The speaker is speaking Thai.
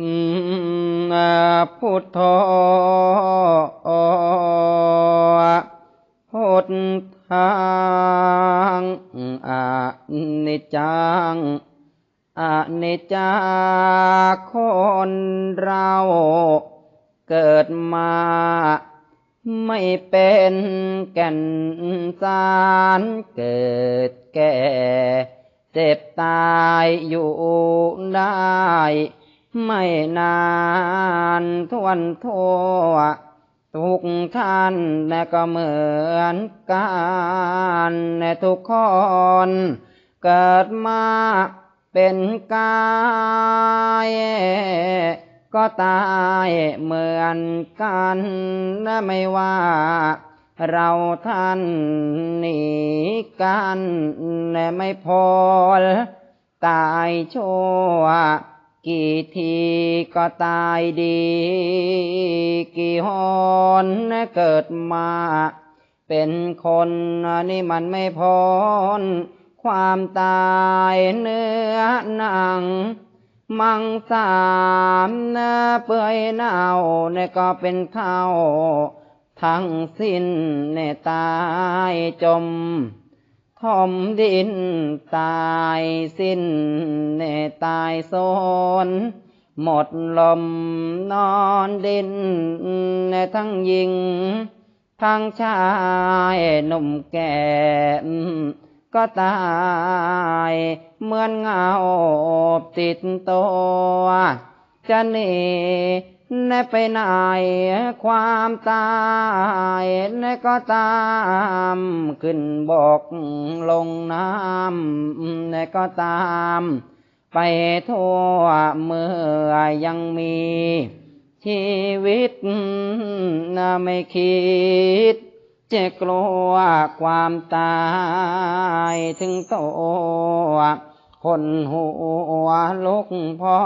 อืมพุทโธพุทธังอานิจจังอานิจจาคนเราเกิดมา ไม่เป็นแก่นสารเกิดแก่ เจ็บตายอยู่ได้ ไม่นานทวนทั่วทุกท่านและก็เหมือนกันในทุกคน เกิดมาเป็นกายก็ตายเหมือนกันและไม่ว่าเราท่านหนีกันและไม่พอตายชั่ว กี่ทีก็ตายดี กี่หนเกิดมา เป็นคนนี่มันไม่พ้นความตายเนื้อหนัง มังสามเนื้อเปื่อยเน่าเนี่ยก็เป็นเท่า ทั้งสิ้นเนี่ยตายจม ทมดินตายสิ้นเนตายโซน หมดลมนอนดินเนทั้งยิง ทั้งชายหนุ่มแก่ก็ตายเหมือนเงาติดตัว จะหนี นไปไหนความตายนก็ตามขึ้นบกลงน้ำนก็ตาม ไปทั่วเมื่อยังมี ชีวิตนไม่คิด จะกลัวความตายถึงตัวคนหัวลุกพอ